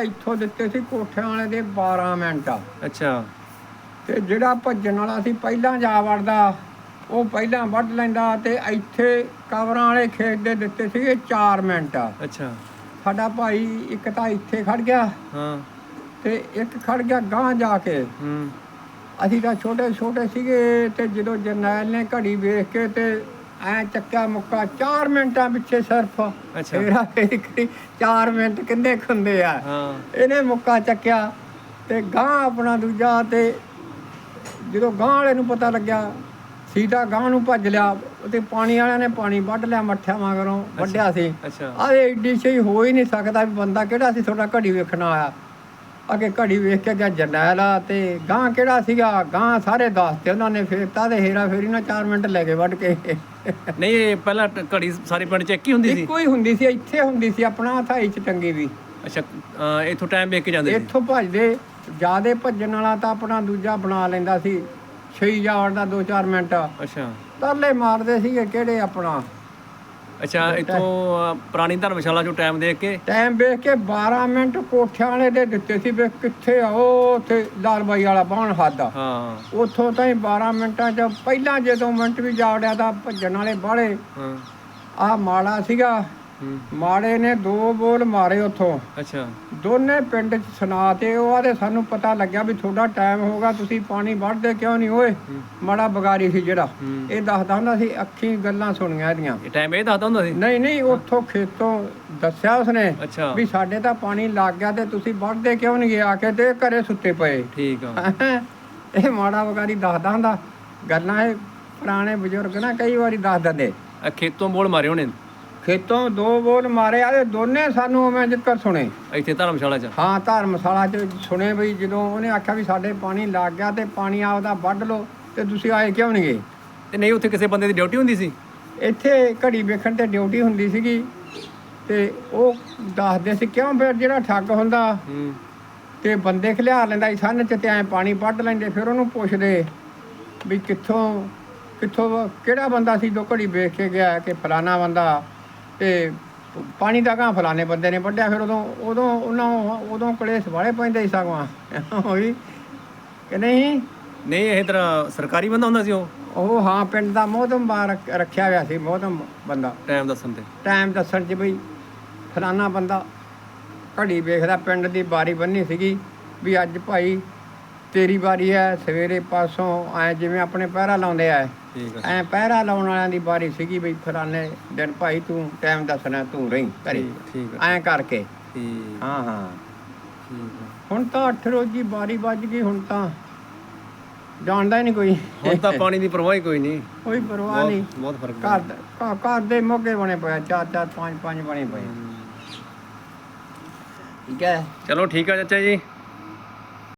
ਇੱਥੋਂ ਦਿੱਤੇ ਸੀ ਕੋਠਿਆਂ ਵਾਲੇ ਦੇ 12 ਮਿੰਟ। ਅੱਛਾ। ਤੇ ਜਿਹੜਾ ਭੱਜਣ ਵਾਲਾ ਸੀ ਪਹਿਲਾਂ ਜਾ ਵੜਦਾ ਉਹ ਪਹਿਲਾਂ ਵੱਢ ਲੈਂਦਾ ਤੇ ਇੱਥੇ ਕਵਰਾਂ ਵਾਲੇ ਖੇਤ ਦੇ ਦਿੱਤੇ ਸੀਗੇ 4 ਮਿੰਟ। ਅੱਛਾ। ਸਾਡਾ ਭਾਈ ਇੱਕ ਤਾਂ ਇੱਥੇ ਖੜ ਗਿਆ। ਹਾਂ। ਤੇ ਇੱਕ ਖੜ ਗਿਆ ਗਾਂ ਜਾ ਕੇ। ਹੂੰ। ਅਸੀਂ ਤਾਂ ਛੋਟੇ ਛੋਟੇ ਸੀਗੇ ਤੇ ਜਦੋਂ ਜਰਨੈਲ ਨੇ ਘੜੀ ਵੇਖ ਕੇ ਤੇ ਐ ਚੱਕਿਆ ਮੁੱਕਾ 4 ਮਿੰਟਾਂ ਪਿੱਛੇ ਸਿਰਫ। ਅੱਛਾ। ਇਹਦਾ 4 ਮਿੰਟ ਕਿੰਨੇ ਖੁੰਦੇ ਆ? ਹਾਂ। ਇਹਨੇ ਮੁੱਕਾ ਚੱਕਿਆ ਤੇ ਗਾਂ ਆਪਣਾ ਦੂਜਾ ਤੇ ਜਦੋਂ ਗਾਂ ਵਾਲੇ ਨੂੰ ਪਤਾ ਲੱਗਿਆ ਸੀਤਾ ਗਾਂ ਨੂੰ ਭੱਜ ਲਿਆ ਤੇ ਪਾਣੀ ਵਾਲਿਆਂ ਨੇ ਪਾਣੀ ਵੱਢ ਲਿਆ ਮੱਠਿਆ ਮਗਰੋਂ ਵੱਢਿਆ ਸੀ। ਅੱਛਾ। ਆਹ ਏਡੀ ਸਹੀ ਹੋ ਹੀ ਨਹੀਂ ਸਕਦਾ ਵੀ ਬੰਦਾ ਕਿਹੜਾ ਸੀ ਤੁਹਾਡਾ ਘੜੀ ਵੇਖਣ ਆਇਆ? ਅੱਗੇ ਘੜੀ ਵੇਖ ਕੇ ਗਿਆ ਜਰਨੈਲ ਆ ਤੇ ਗਾਂ ਕਿਹੜਾ ਸੀਗਾ? ਗਾਂ ਸਾਰੇ ਦੱਸਤੇ ਉਹਨਾਂ ਨੇ ਫੇਰਤਾ ਤੇ ਹੇਰਾ ਫੇਰੀ ਨਾਲ 4 ਮਿੰਟ ਲੈ ਕੇ ਵੱਢ ਕੇ। ਨਹੀਂ ਇਹ ਪਹਿਲਾਂ ਘੜੀ ਸਾਰੇ ਪਿੰਡ ਚ ਇੱਕ ਹੀ ਹੁੰਦੀ ਸੀ? ਇੱਕੋ ਹੀ ਹੁੰਦੀ ਸੀ ਇੱਥੇ ਹੁੰਦੀ ਸੀ ਆਪਣਾ ਥਾਈ ਚ ਟੰਗੀ ਵੀ। ਅੱਛਾ ਇੱਥੋਂ ਟਾਈਮ ਵੇਖ ਕੇ ਜਾਂਦੇ ਸੀ? ਇੱਥੋਂ ਭੱਜਦੇ ਜਿਆਦੇ ਭੱਜਣ ਵਾਲਾ ਤਾਂ ਆਪਣਾ ਦੂਜਾ ਬਣਾ ਲੈਂਦਾ ਸੀ ਛੇ ਜਾਵੜ ਦਾ 2-4 ਮਿੰਟ। ਅੱਛਾ। ਤਰਲੇ ਮਾਰਦੇ ਸੀਗੇ ਕਿਹੜੇ ਆਪਣਾ? ਅੱਛਾ ਇੱਥੋਂ ਪੁਰਾਣੀ ਧਰਮਸ਼ਾਲਾ ਚੋਂ ਟਾਈਮ ਦੇਖ ਕੇ? ਟਾਈਮ ਵੇਖ ਕੇ 12 ਮਿੰਟ ਕੋਠਿਆਂ ਵਾਲੇ ਦੇ ਦਿੱਤੇ ਸੀ ਵੀ ਕਿੱਥੇ ਆ ਉਹ ਉੱਥੇ ਲਾਲਬਾਈ ਵਾਲਾ ਬਾਣ ਹੱਦ ਆ ਹਾਂ। ਉੱਥੋਂ ਤਾਂ ਹੀ 12 ਮਿੰਟਾਂ ਚ ਪਹਿਲਾਂ ਜਦੋਂ ਮਿੰਟ ਵੀ ਜਾਵੜਿਆ ਤਾਂ ਭੱਜਣ ਵਾਲੇ ਬਾਹਲੇ। ਹਾਂ। ਆ ਮਾੜਾ ਸੀਗਾ। ਮਾੜੇ ਨੇ ਦੋ ਬੋਲ ਮਾਰੇ ਉੱਥੋਂ। ਅੱਛਾ। ਦੋਨੇ ਪਿੰਡ ਚ ਸੁਣਾ ਤੇ ਉਹ ਆਦੇ ਸਾਨੂੰ ਪਤਾ ਲੱਗਿਆ ਵੀ ਤੁਹਾਡਾ ਟਾਈਮ ਹੋਗਾ ਤੁਸੀਂ ਪਾਣੀ ਵੱਢਦੇ ਕਿਉਂ ਨਹੀਂ ਓਏ? ਮਾੜਾ ਬਗਾਰੀ ਸੀ ਜਿਹੜਾ। ਇਹ ਦੱਸਦਾ ਹੁੰਦਾ ਸੀ ਅੱਖੀਂ ਗੱਲਾਂ ਸੁਣੀਆਂ ਇਹਦੀਆਂ। ਇਹ ਟਾਈਮ ਇਹ ਦੱਸਦਾ ਹੁੰਦਾ ਸੀ? ਨਹੀਂ ਨਹੀਂ ਉੱਥੋਂ ਖੇਤੋਂ ਦੱਸਿਆ ਉਸਨੇ ਵੀ ਸਾਡੇ ਤਾਂ ਪਾਣੀ ਲੱਗ ਗਿਆ ਤੇ ਤੁਸੀਂ ਵੱਢਦੇ ਕਿਉਂ ਨਹੀਂ? ਗਏ ਆ ਕੇ ਤੇ ਘਰੇ ਸੁੱਤੇ ਪਏ। ਠੀਕ ਆ। ਇਹ ਮਾੜਾ ਬਗਾਰੀ ਦੱਸਦਾ ਹੁੰਦਾ। ਗੱਲਾਂ ਇਹ ਪੁਰਾਣੇ ਬਜ਼ੁਰਗ ਨਾ ਕਈ ਵਾਰੀ ਦੱਸ ਦਿੰਦੇ। ਖੇਤੋਂ ਬੋਲ ਮਾਰੇ ਹੋਣੇ। ਖੇਤੋਂ ਦੋ ਬੋਲ ਮਾਰੇ ਆਦੇ ਦੋਨੇ ਸਾਨੂੰ ਉਵੇਂ ਜ਼ਿਕਰ ਸੁਣੇ। ਇੱਥੇ ਧਰਮਸ਼ਾਲਾ ਚ? ਹਾਂ ਧਰਮਸ਼ਾਲਾ ਚ ਸੁਣੇ ਬਈ ਜਦੋਂ ਉਹਨੇ ਆਖਿਆ ਵੀ ਸਾਡੇ ਪਾਣੀ ਲੱਗ ਗਿਆ ਤੇ ਪਾਣੀ ਆਪਦਾ ਵੱਢ ਲਓ ਤੇ ਤੁਸੀਂ ਆਏ ਕਿਉਂ ਨਹੀਂ ਗਏ ਤੇ ਨਹੀਂ ਉੱਥੇ ਕਿਸੇ ਬੰਦੇ ਦੀ ਡਿਊਟੀ ਹੁੰਦੀ ਸੀ? ਇੱਥੇ ਘੜੀ ਵੇਖਣ ਤੇ ਡਿਊਟੀ ਹੁੰਦੀ ਸੀਗੀ ਤੇ ਉਹ ਦੱਸਦੇ ਸੀ ਕਿਉਂ ਫਿਰ ਜਿਹੜਾ ਠੱਗ ਹੁੰਦਾ ਤੇ ਬੰਦੇ ਖਿਲਾਰ ਲੈਂਦਾ ਸੀ ਸੰਨ ਚ ਤੇ ਐ ਪਾਣੀ ਵੱਢ ਲੈਂਦੇ ਫਿਰ ਉਹਨੂੰ ਪੁੱਛਦੇ ਵੀ ਕਿੱਥੋਂ ਕਿੱਥੋਂ ਕਿਹੜਾ ਬੰਦਾ ਸੀ ਜੋ ਘੜੀ ਵੇਖ ਕੇ ਗਿਆ ਕਿ ਫਲਾਣਾ ਬੰਦਾ? ਤੇ ਪਾਣੀ ਦਾ ਕਾਂ ਫਲਾਣੇ ਬੰਦੇ ਨੇ ਵੱਢਿਆ ਫਿਰ ਉਦੋਂ ਉਦੋਂ ਉਹਨਾਂ ਉਦੋਂ ਕਲੇਸ਼ ਵਾਲੇ ਪੈਂਦੇ ਸੀ ਸਗਵਾਂ। ਹੋਈ ਕਿ ਨਹੀਂ? ਨਹੀਂ ਇਹ ਤਰ੍ਹਾਂ ਸਰਕਾਰੀ ਬੰਦਾ ਹੁੰਦਾ ਸੀ ਉਹ? ਉਹ ਹਾਂ ਪਿੰਡ ਦਾ ਮੋਹਤਮ ਬਾਰ- ਰੱਖਿਆ ਹੋਇਆ ਸੀ ਮੋਹਤਮ ਬੰਦਾ। ਟਾਈਮ ਦੱਸਣ ਤੇ। ਟਾਈਮ ਦੱਸਣ ਚ ਬਈ ਫਲਾਣਾ ਬੰਦਾ ਘੜੀ ਵੇਖਦਾ ਪਿੰਡ ਦੀ ਬਾਰੀ ਬੰਨੀ ਸੀਗੀ ਵੀ ਅੱਜ ਭਾਈ ਤੇਰੀ ਵਾਰੀ ਹੈ ਸਵੇਰੇ ਪਾਸੋਂ ਐ ਜਿਵੇਂ ਆਪਣੇ ਪਹਿਰਾ ਲਾਉਂਦੇ ਆ। ਠੀਕ ਐ ਪਹਿਰਾ ਲਾਉਣ ਵਾਲਿਆਂ ਦੀ ਬਾਰੀ ਸੀਗੀ ਬਈ ਫਲਾਣੇ ਦਿਨ ਭਾਈ ਤੂੰ ਟਾਈਮ ਦੱਸਣਾ ਤੂੰ ਰਹੀਂ ਘਰੇ। ਠੀਕ- ਐ ਕਰਕੇ। ਠੀਕ। ਹਾਂ ਹਾਂ। ਹੁਣ ਤਾਂ ਅੱਠ ਰੋਜੀ ਬਾਰੀ ਵੱਜ ਗਈ ਹੁਣ ਤਾਂ। ਜਾਣਦਾ ਹੀ ਨਹੀਂ ਕੋਈ। ਹੁਣ ਤਾਂ ਪਾਣੀ ਦੀ ਪਰਵਾਹ ਹੀ ਕੋਈ ਨਹੀਂ। ਕੋਈ ਪਰਵਾਹ ਨਹੀਂ। ਬਹੁਤ ਫ਼ਰਕ ਘਰ- ਘਰ ਦੇ ਮੋਗੇ ਬਣੇ ਪਏ ਚਾਰ ਚਾਰ ਪੰਜ ਪੰਜ ਬਣੇ ਪਏ ਠੀਕ ਹੈ। ਚਲੋ ਠੀਕ ਆ ਚਾਚਾ ਜੀ।